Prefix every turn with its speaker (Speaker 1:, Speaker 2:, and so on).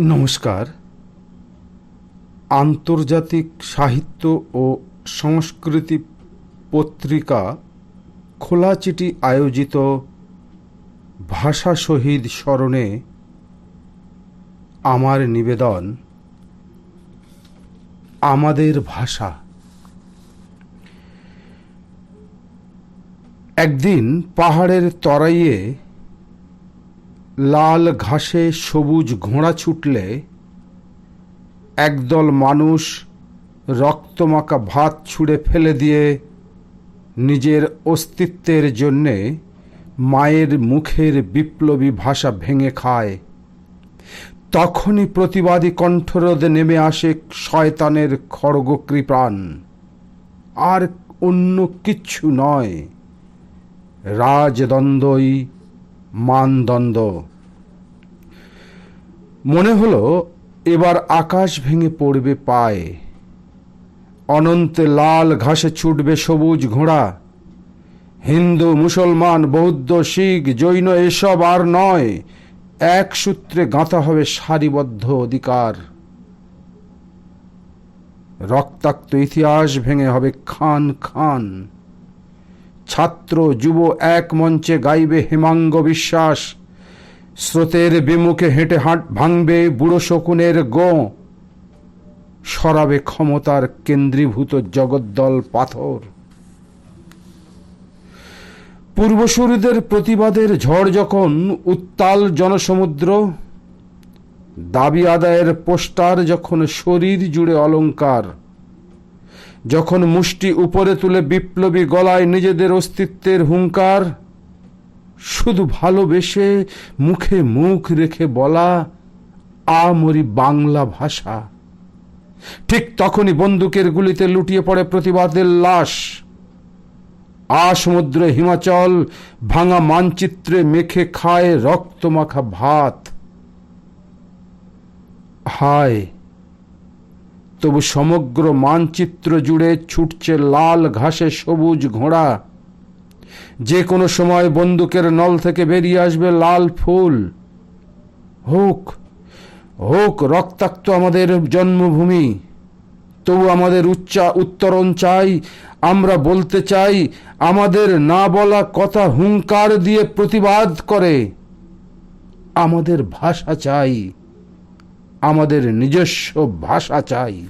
Speaker 1: নমস্কার। আন্তর্জাতিক সাহিত্য ও সংস্কৃতি পত্রিকা খোলা চিঠি আয়োজিত ভাষা শহীদ স্মরণে আমার নিবেদন। আমাদের ভাষা। একদিন পাহাড়ের তরাইয়ে লাল ঘাসে সবুজ ঘোড়া ছুটলে একদল মানুষ রক্তমাখা ভাত ছুঁড়ে ফেলে দিয়ে নিজের অস্তিত্বের জন্যে মায়ের মুখের বিপ্লবী ভাষা ভেঙে খায়। তখনই প্রতিবাদী কণ্ঠরোধে নেমে আসে শয়তানের খড়গকৃপাণ আর অন্য কিচ্ছু নয়। রাজদ্বন্দ্বই মানদণ্ড। মনে হলো, এবার আকাশ ভেঙে পড়বে পায়ে। অনন্তে লাল ঘাসে ছুটবে সবুজ ঘোড়া। হিন্দু, মুসলমান, বৌদ্ধ, শিখ, জৈন, এসব আর নয়। এক সূত্রে গাঁথা হবে সারিবদ্ধ অধিকার। রক্তাক্ত ইতিহাস ভেঙে হবে খান খান। ছাত্র যুব এক মঞ্চে গাইবে হেমাঙ্গ বিশ্বাস। স্রোতের বিমুখে হেঁটে হাঁট ভাঙবে বুড়ো শকুনের গো। সরাবে ক্ষমতার কেন্দ্রীভূত জগদ্দল পাথর। পূর্বসূরিদের প্রতিবাদের ঝড় যখন উত্তাল জনসমুদ্র, দাবি আদায়ের পোস্টার যখন শরীর জুড়ে অলংকার যখন মুষ্টি উপরে তুলে বিপ্লবী গলায় নিজেদের অস্তিত্বের হুঙ্কার, শুধু ভালোবেসে মুখে মুখ রেখে বলা আমরি বাংলা ভাষা। ঠিক তখনই বন্দুকের গুলিতে লুটিয়ে পড়ে প্রতিবাদের লাশ। আ সমুদ্র হিমাচল ভাঙা মানচিত্রে মেখে খায় রক্তমাখা ভাত। হায়! তবু সমগ্র মানচিত্র জুড়ে ছুটছে লাল ঘাসে সবুজ ঘোড়া। যে কোনো সময় বন্দুকের নল থেকে বেরিয়ে আসবে লাল ফুল। হোক হোক, রক্তাক্ত আমাদের জন্মভূমি। তবু আমাদের উচ্চা উত্তরণ চাই, আমরা বলতে চাই, আমাদের না বলা কথা হুঙ্কার দিয়ে প্রতিবাদ করে। আমাদের ভাষা চাই। আমাদের নিজস্ব ভাষা চাই।